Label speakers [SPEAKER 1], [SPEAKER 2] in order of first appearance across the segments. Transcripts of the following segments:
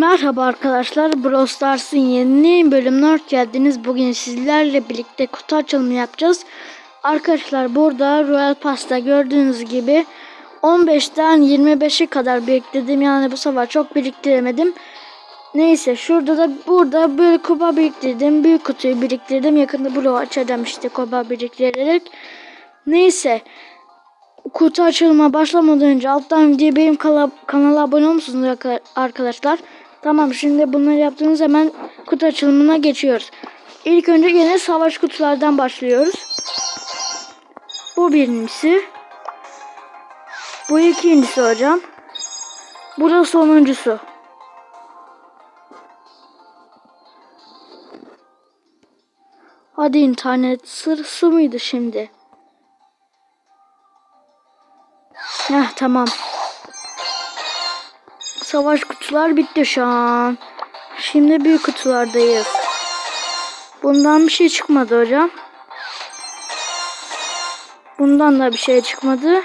[SPEAKER 1] Merhaba arkadaşlar, Brawl Stars'ın yeni bölümüne hoş geldiniz. Bugün sizlerle birlikte kutu açılımı yapacağız. Arkadaşlar burada Royal Pass'ta gördüğünüz gibi 15'ten 25'e kadar biriktirdim. Yani bu sefer çok biriktiremedim. Neyse şurada da burada böyle kupa biriktirdim. Büyük kutuyu biriktirdim. Yakında bloğu açacağım işte kupa biriktirerek. Neyse kutu açılma başlamadan önce alttan diye benim kanala abone olmuşsunuz arka- arkadaşlar. Tamam şimdi bunları yaptığınız hemen kutu açılımına geçiyoruz. İlk önce yine savaş kutulardan başlıyoruz. Bu birincisi. Bu ikincisi hocam. Bu da sonuncusu. Hadi internet sırası mıydı şimdi? Heh tamam. Savaş kutular bitti şu an. Şimdi büyük kutulardayız. Bundan bir şey çıkmadı hocam. Bundan da bir şey çıkmadı.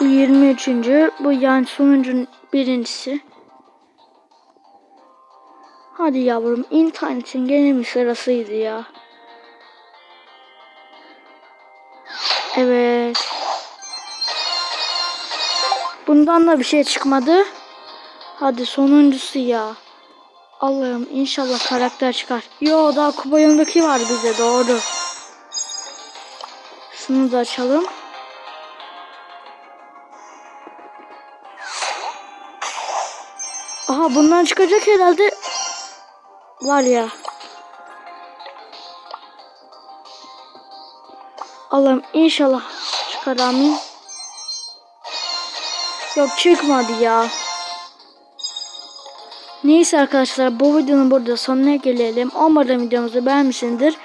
[SPEAKER 1] Bu 23. Bu yani sonuncun birincisi. Hadi yavrum internetin gene mi sırasıydı ya? Evet. Bundan da bir şey çıkmadı. Hadi sonuncusu ya. Allah'ım inşallah karakter çıkar. Yo daha kupa yanındaki var bize doğru. Şunu da açalım. Aha bundan çıkacak herhalde. Var ya. Allah'ım inşallah çıkar amin. Yok çıkmadı ya. Neyse arkadaşlar bu videonun burada sonuna gelelim. Umarım videomuzu beğenmişsinizdir.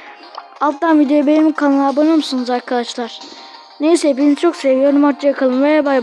[SPEAKER 1] Alttan videoya benim kanala abone olmuşsunuz arkadaşlar. Neyse hepinizi çok seviyorum. Hoşçakalın ve bay bay.